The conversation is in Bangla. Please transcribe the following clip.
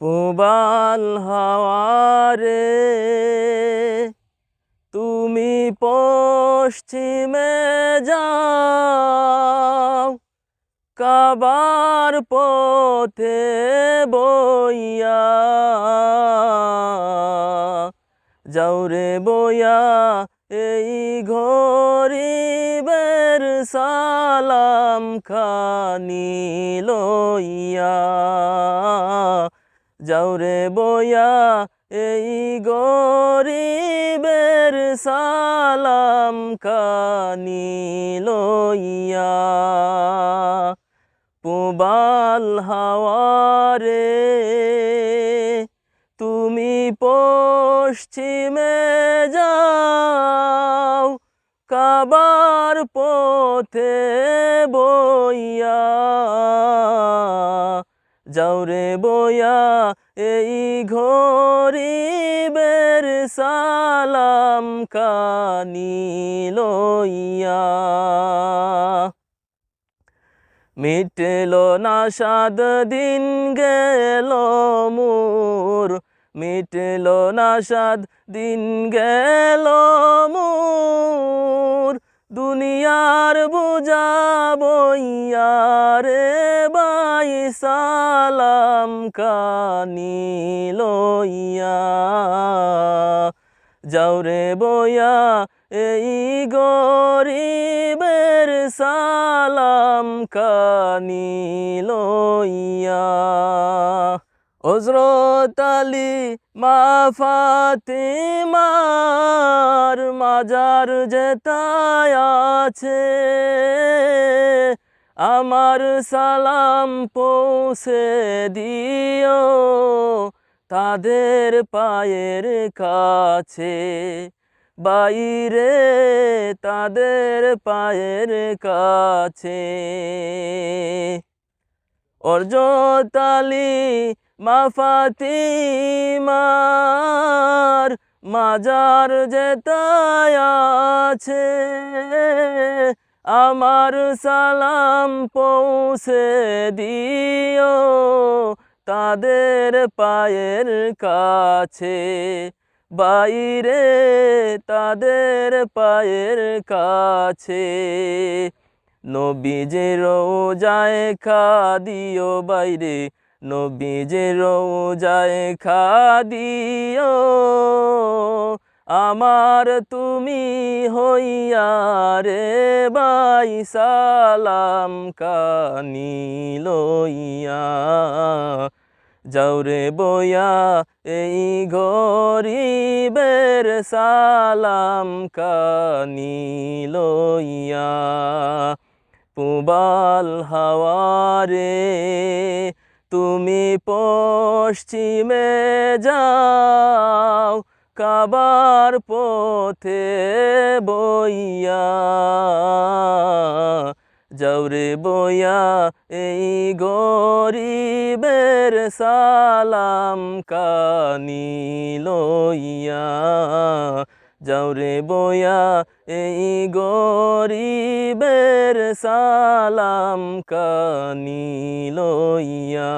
পুবাল হাওয়ারে, তুমি পশ্চিমে যাও, কাবার পথে বইয়া যাও রে বইয়া, এই গরিবের সালাম খানি লইয়া। যাও রে বইয়া, এই গরিবের সালাম কানি লইয়া। পুবাল হাওয়ারে তুমি পশ্চিমে যাও, কাবার পথে বইয়া। যাও রে বইয়া, এই ঘরিবের সালাম কানি লইয়া। মিটল না সাদ দিন গেল মোর, মিটল না সাদ দিন গেল মোর। দুনিয়ার বুঝা বইয়া রে বাই সালাম কানি লইয়া। যাও রে বইয়া, এই গরিবের সালাম কানি লইয়া। হজরত আলী মা ফাতিমার মাজার যেতায় আছে। আমার সালাম পৌঁছে দিও তাদের পায়ের কাছে। বাইরে তাদের পায়ের কাছে। অর্জতালি মাফাতিমার মাজার যেতায় আছে, আমার সালাম পৌঁছে দিও তাদের পায়ের কাছে। বাইরে তাদের পায়ের কাছে নবীজে রোজায় খা দিও বাইরে নবীজে রোজায় খা দিও আমার তুমি হইয়া রে বাই সালাম কানি লইয়া। যাও রে বইয়া, এই গরিবের সালাম কানি লইয়া। পুবাল হাওয়ারে তুমি পশ্চিমে যাও কাবার পথে বইয়া যাও রে বইয়া এই গরিবের সালাম কানি লইয়া। যাও রে বইয়া এই গরিবের সালাম কানি লইয়া।